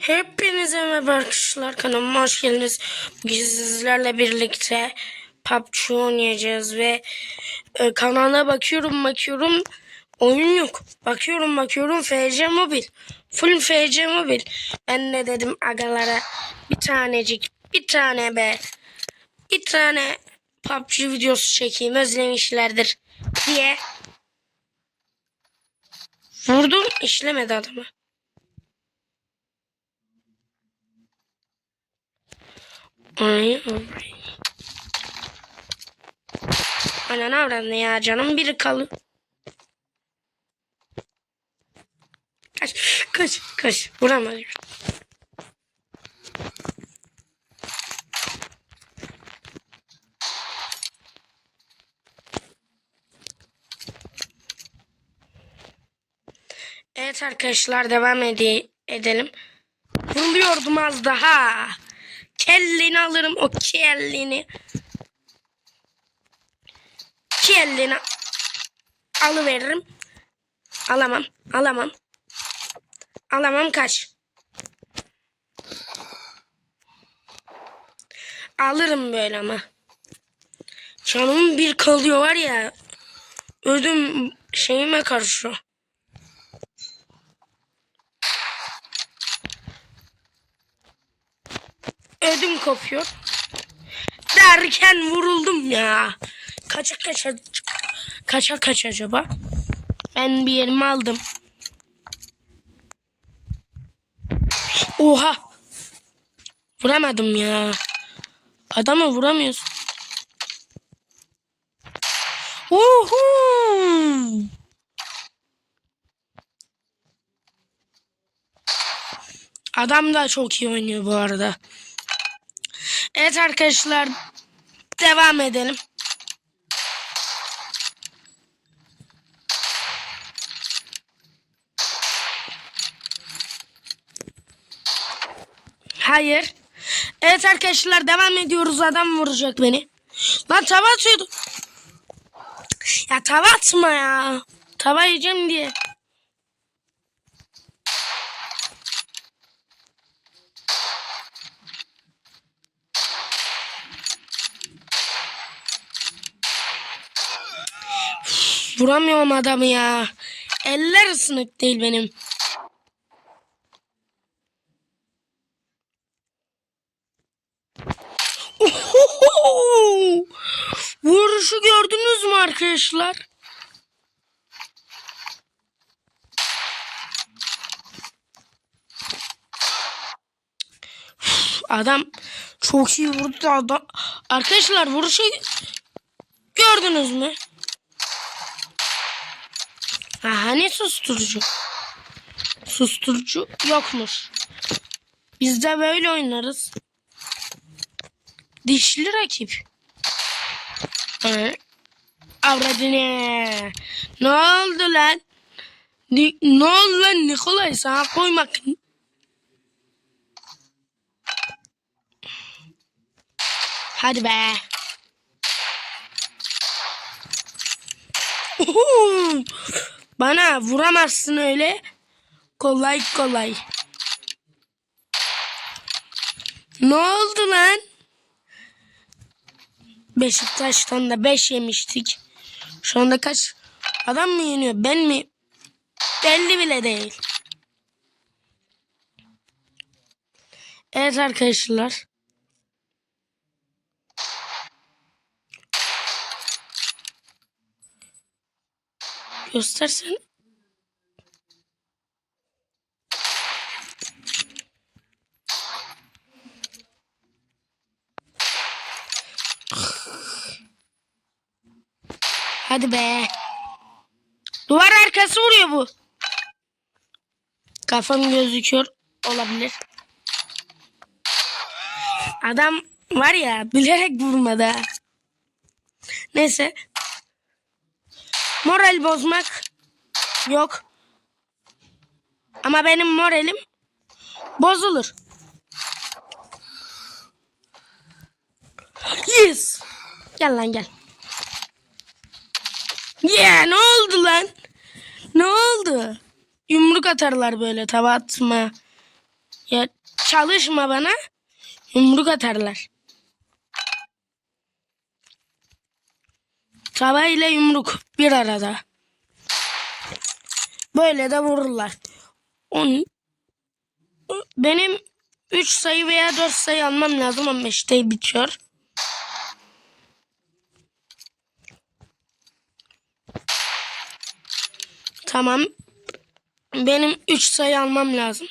Hepinize merhaba arkadaşlar kanalıma hoş geldiniz. Bugün sizlerle birlikte PUBG oynayacağız ve e, kanala bakıyorum bakıyorum oyun yok. Bakıyorum bakıyorum FC Mobil. Full FC Mobil. Ben de dedim agalara bir tanecik bir tane be bir tane PUBG videosu çekeyim özlemişlerdir diye vurdum işlemedi adamı. Ay ay. Ana ne avradın ya canım biri kalı. Kaç kaç kaç vuramaz. Evet arkadaşlar devam ede edelim. Vuruluyordum az daha. Kellini alırım o kellini. Kellini alıveririm. Alamam. Alamam. Alamam kaç. Alırım böyle ama. Canım bir kalıyor var ya. Ödüm şeyime karşı. ödüm kopuyor. Derken vuruldum ya. Kaça kaça kaça kaç acaba? Ben bir yerimi aldım. Oha. Vuramadım ya. Adama vuramıyorsun. Uhu. Adam da çok iyi oynuyor bu arada. Evet arkadaşlar devam edelim. Hayır. Evet arkadaşlar devam ediyoruz. Adam vuracak beni. Lan tava atıyordu. Ya tava atma ya. Tava yiyeceğim diye. Vuramıyorum adamı ya. Eller ısınık değil benim. Vuruşu gördünüz mü arkadaşlar? Adam çok iyi vurdu da adam. Arkadaşlar vuruşu gördünüz mü? Ha, hani susturucu? Susturucu yokmuş. Biz de böyle oynarız. Dişli rakip. Ha. Avradine. Ne oldu lan? Ni ne oldu lan Nikolay sana koymak. Hadi be. Uhu. Bana vuramazsın öyle. Kolay kolay. Ne oldu lan? Beşiktaş'tan da 5 yemiştik. Şu anda kaç adam mı yeniyor? Ben mi? Belli bile değil. Evet arkadaşlar. Göstersen. Hadi be. Duvar arkası vuruyor bu. Kafam gözüküyor olabilir. Adam var ya bilerek vurmadı. Neyse. Moral bozmak yok. Ama benim moralim bozulur. Yes. Gel lan gel. Yeah ne oldu lan? Ne oldu? Yumruk atarlar böyle tava atma. Ya çalışma bana. Yumruk atarlar. Tava ile yumruk bir arada. Böyle de vururlar. On, benim 3 sayı veya 4 sayı almam lazım. 15'te bitiyor. Tamam. Benim 3 sayı almam lazım.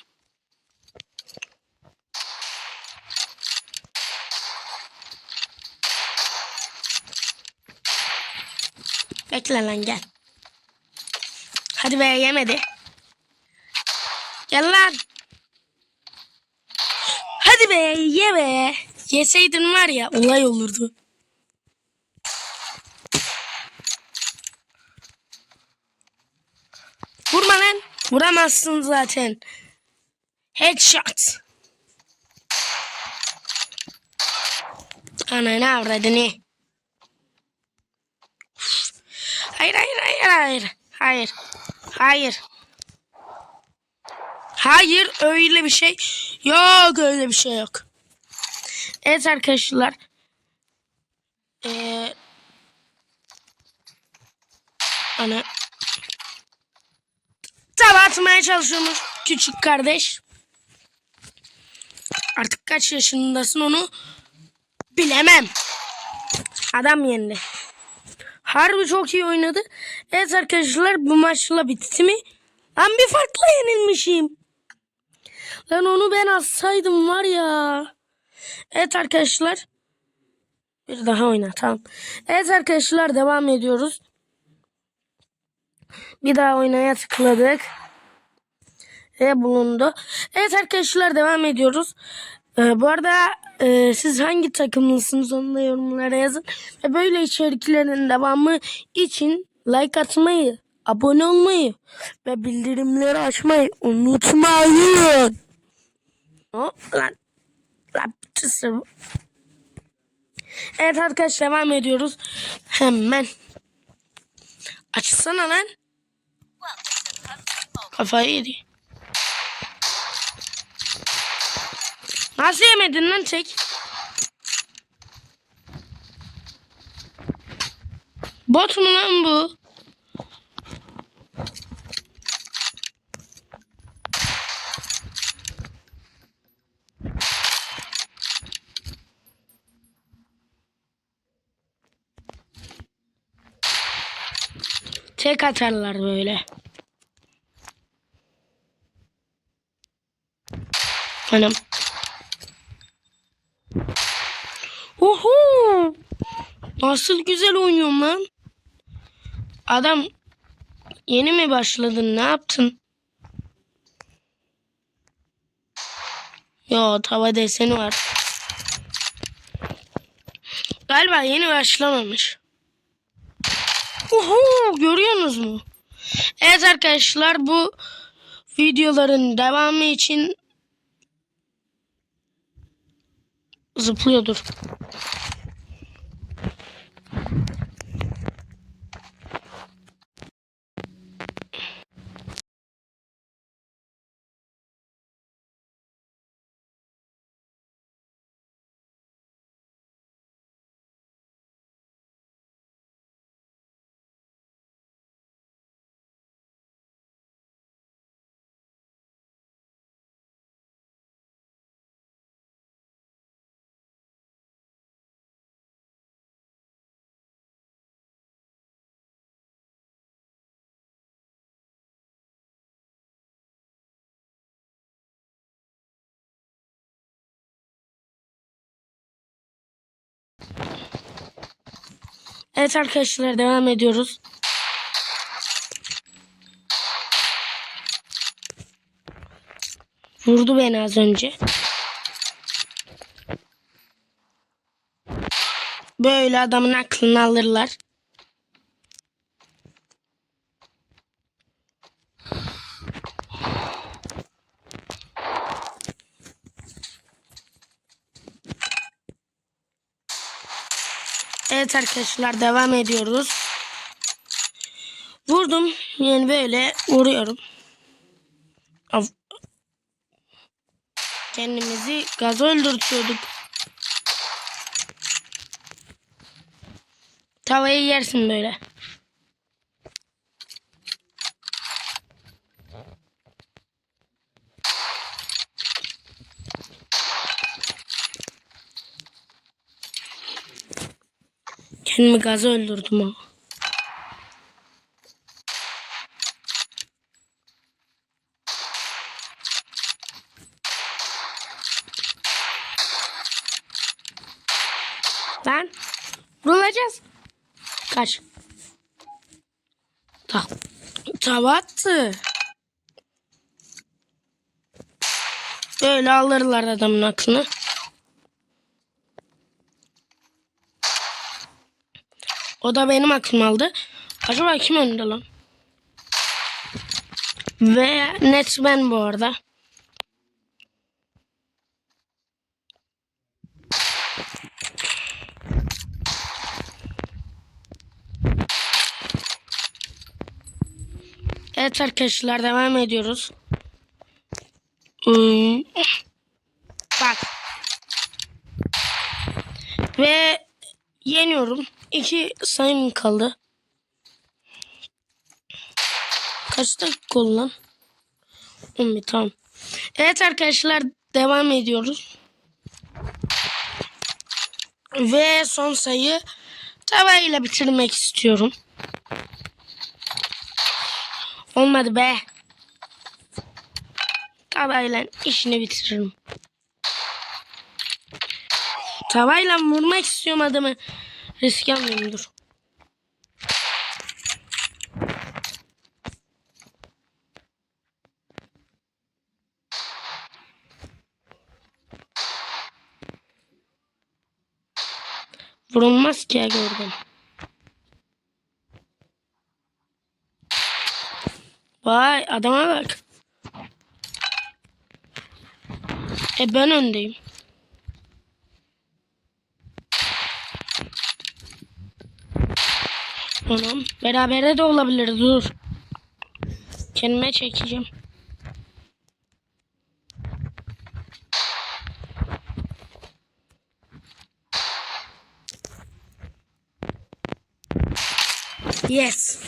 Bekle lan gel. Hadi be yemedi. Gel lan. Hadi be ye be. Yeseydin var ya olay olurdu. Vurma lan. Vuramazsın zaten. Headshot. Ananı avradını. Hayır hayır hayır hayır. Hayır. Hayır. Hayır öyle bir şey yok öyle bir şey yok. Evet arkadaşlar. Ee, ana tava atmaya çalışıyormuş küçük kardeş. Artık kaç yaşındasın onu bilemem. Adam yendi. Harbi çok iyi oynadı. Evet arkadaşlar bu maçla bitti mi? Ben bir farkla yenilmişim. Lan onu ben atsaydım var ya. Evet arkadaşlar. Bir daha oyna tamam. Evet arkadaşlar devam ediyoruz. Bir daha oynaya tıkladık. Ve bulundu. Evet arkadaşlar devam ediyoruz. Ee, bu arada e, siz hangi takımlısınız onu da yorumlara yazın. Ve böyle içeriklerin devamı için like atmayı, abone olmayı ve bildirimleri açmayı unutmayın. Hop lan. Lan. Evet arkadaşlar devam ediyoruz. Hemen. Açsana lan. Kafayı yedi. Nasıl yemedin lan tek? Bot mu lan bu? Tek atarlar böyle. Hanım. Oho! Nasıl güzel oynuyorum lan. Adam yeni mi başladın? Ne yaptın? Yo tava deseni var. Galiba yeni başlamamış. Oho görüyorsunuz mu? Evet arkadaşlar bu videoların devamı için zıplıyordur. Evet arkadaşlar devam ediyoruz. Vurdu beni az önce. Böyle adamın aklını alırlar. Evet arkadaşlar devam ediyoruz. Vurdum. Yani böyle vuruyorum. Av- kendimizi gaz öldürtüyorduk. Tavayı yersin böyle. Kendimi gazı öldürdüm ha. Lan vurulacağız. Kaç. Ta tava attı. Böyle alırlar adamın aklını. O da benim aklımı aldı. Acaba kim önde lan? Ve net ben bu arada. Evet arkadaşlar devam ediyoruz. Hmm. Bak. Ve yeniyorum. İki sayım kaldı. Kaç dakika oldu lan? 11 tamam. Evet arkadaşlar devam ediyoruz. Ve son sayı tavayla bitirmek istiyorum. Olmadı be. Tavayla işini bitiririm. Tavayla vurmak istiyorum adamı. Risk almayayım dur. Vurulmaz ki ya gördüm. Vay adama bak. E ben öndeyim. Anam berabere de olabilir dur. Kendime çekeceğim. Yes.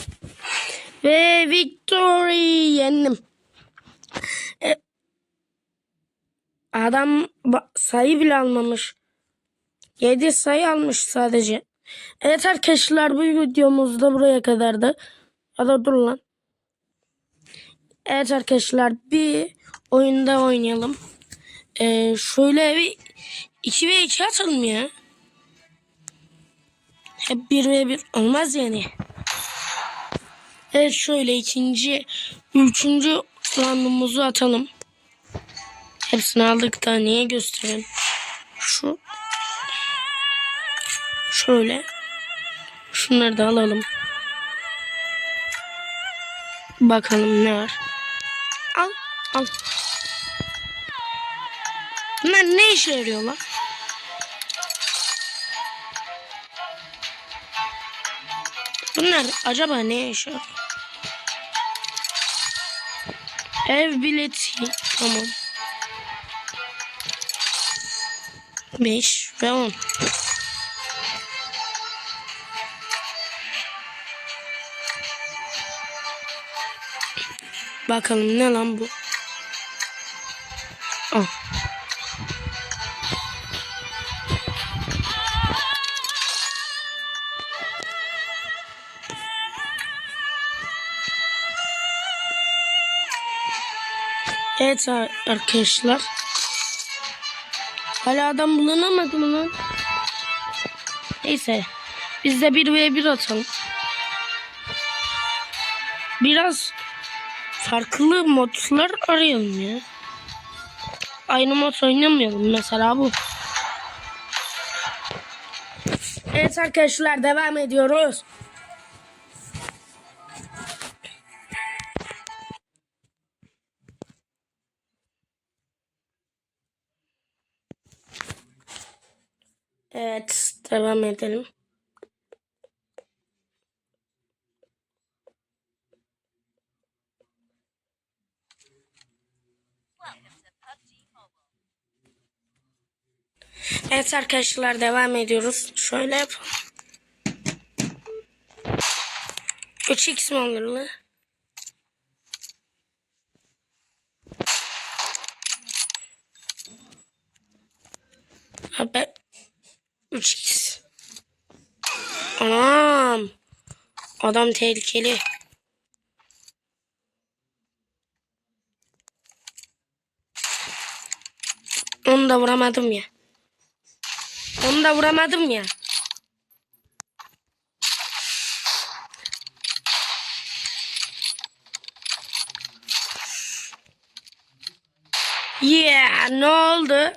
Ve victory yendim. E, adam sayı bile almamış. 7 sayı almış sadece. Evet arkadaşlar bu videomuz da buraya kadardı. Ya da dur lan. Evet arkadaşlar bir oyunda oynayalım. Ee, şöyle bir 2 ve 2 atalım ya. Hep 1 ve 1 olmaz yani. Evet şöyle ikinci, üçüncü roundumuzu atalım. Hepsini aldık da niye gösterelim. Şu. Şöyle. Şunları da alalım. Bakalım ne var. Al, al. Bunlar ne işe yarıyor lan? Bunlar acaba ne işe? Ev bileti. Tamam. 5 ve 10. Bakalım ne lan bu? Al. Evet arkadaşlar. Hala adam bulunamadı mı lan? Neyse. Biz de 1 v 1 atalım. Biraz farklı modlar arayalım ya. Aynı mod oynamayalım mesela bu. Evet arkadaşlar devam ediyoruz. Evet devam edelim. Evet arkadaşlar devam ediyoruz. Şöyle yapalım. 3x mi olur lan? Abi 3x. Anam. Adam tehlikeli. Onu da vuramadım ya. Onu da vuramadım ya. Yeah, ne oldu?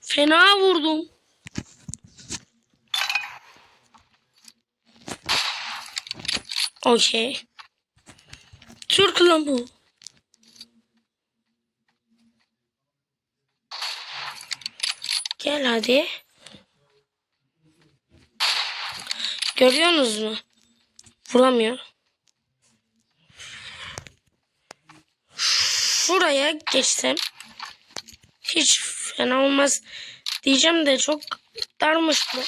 Fena vurdum. Okey. Türk lan bu. Gel hadi. Görüyorsunuz mu? Vuramıyor. Şuraya geçsem hiç fena olmaz diyeceğim de çok darmış bu.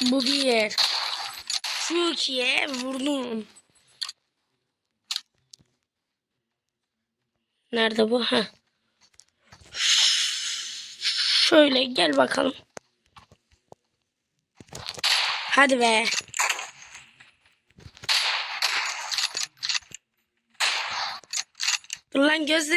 Bu bir yer. Şu ikiye vurdum. Nerede bu? Ha. Şöyle gel bakalım. Hadi be. Dur lan göz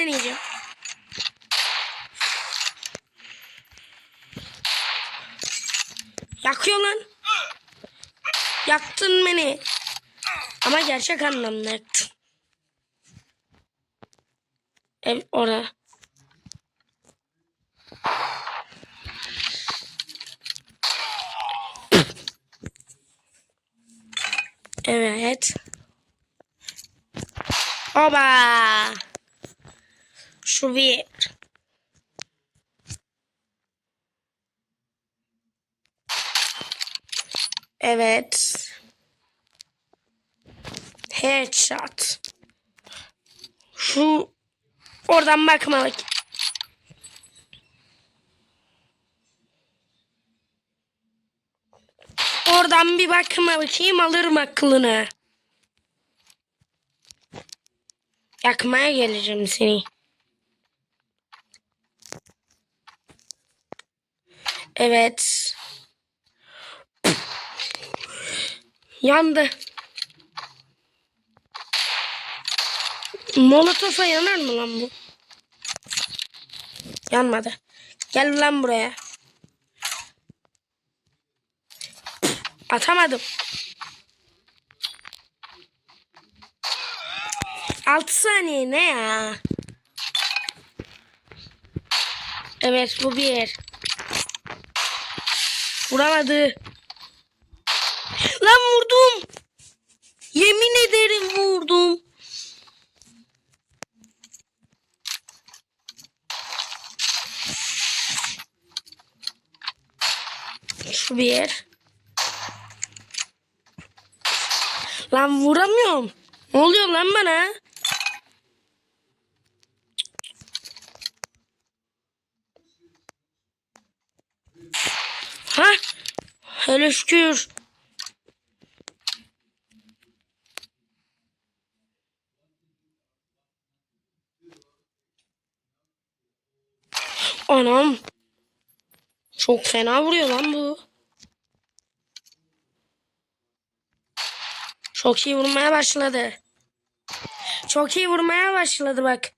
Yaktın beni. Ama gerçek anlamda yaktın. Ev orada. Evet. Oba. Şu bir. Evet. Headshot. Şu oradan bakmalık. Oradan bir bakma bakayım alırım aklını. Yakmaya geleceğim seni. Evet. Yandı. Molotof'a yanar mı lan bu? Yanmadı. Gel lan buraya. Atamadım. Altı saniye ne ya? Evet bu bir. Vuramadı. Lan vurdum. Yemin ederim vurdum. Şu bir yer. Lan vuramıyorum. Ne oluyor lan bana? Ha? Hele şükür. Anam. Çok fena vuruyor lan bu. Çok iyi vurmaya başladı. Çok iyi vurmaya başladı bak.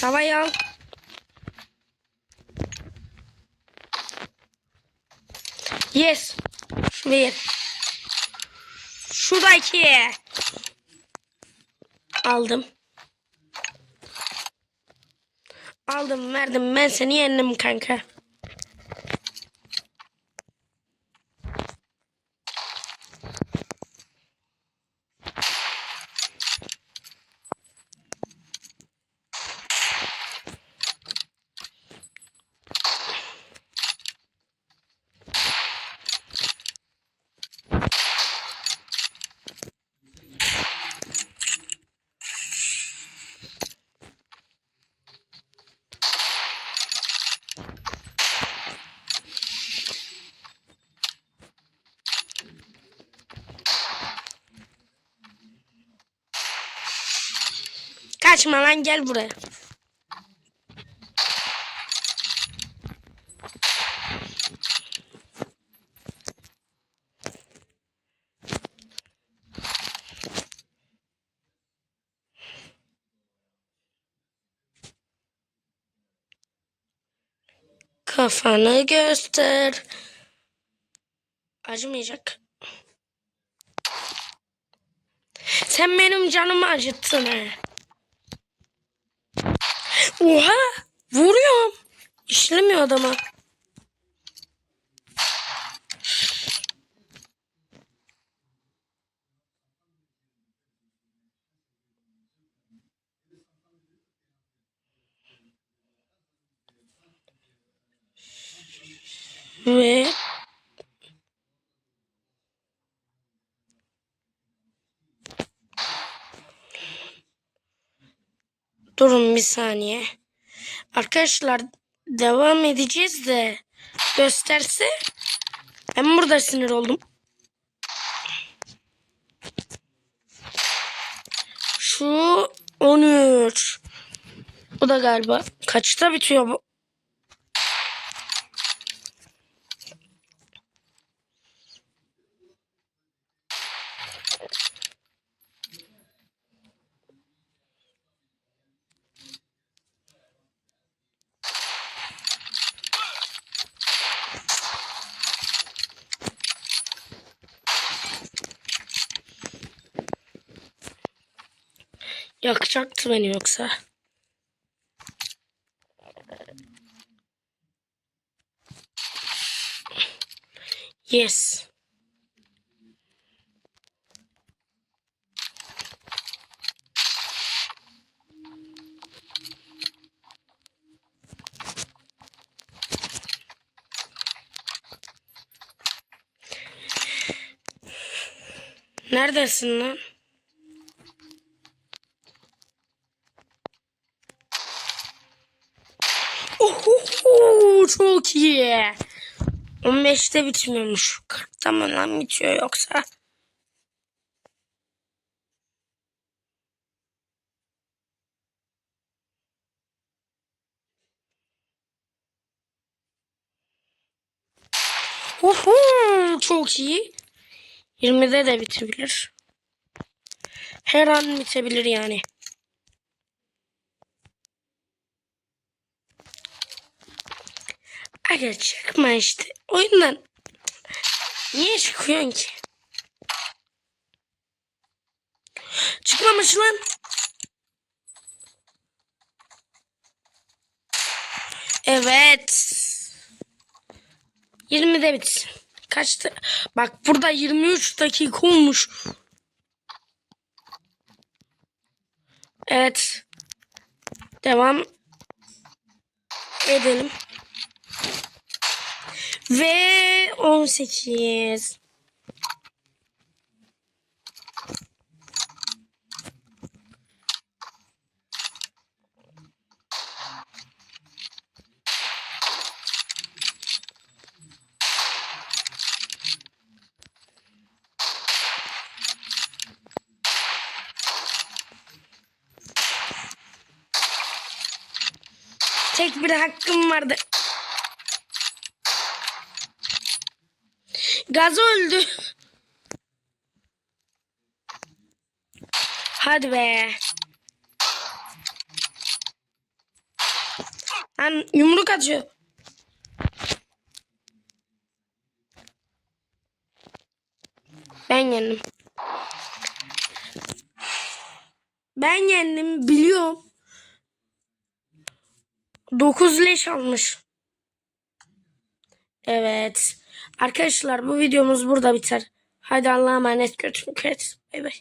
Tavayı al. Yes. Bir. Şuradaki. Aldım. Aldım verdim ben seni yendim kanka. Kaçma lan gel buraya. Kafanı göster. Acımayacak. Sen benim canımı acıttın he. Oha! Vuruyorum. İşlemiyor adama. Ve Durun bir saniye. Arkadaşlar devam edeceğiz de gösterse ben burada sinir oldum. Şu 13. Bu da galiba kaçta bitiyor bu? Yakacaktı beni yoksa. Yes. Neredesin lan? Oho, çok iyi. 15'te bitmiyormuş. 40'ta mı lan bitiyor yoksa? Oho, çok iyi. 20'de de bitebilir. Her an bitebilir yani. Aga çıkma işte. Oyundan niye çıkıyorsun ki? Çıkmamış lan. Evet. 20'de bitsin. Kaçtı? Bak burada 23 dakika olmuş. Evet. Devam edelim. Ve 18. Tek bir hakkım vardı. Gaz öldü. Hadi be. Lan yumruk atıyor. Ben yendim. Ben yendim biliyorum. 9 leş almış. Evet. Arkadaşlar bu videomuz burada biter. Hadi Allah'a emanet götürün. Bay bay.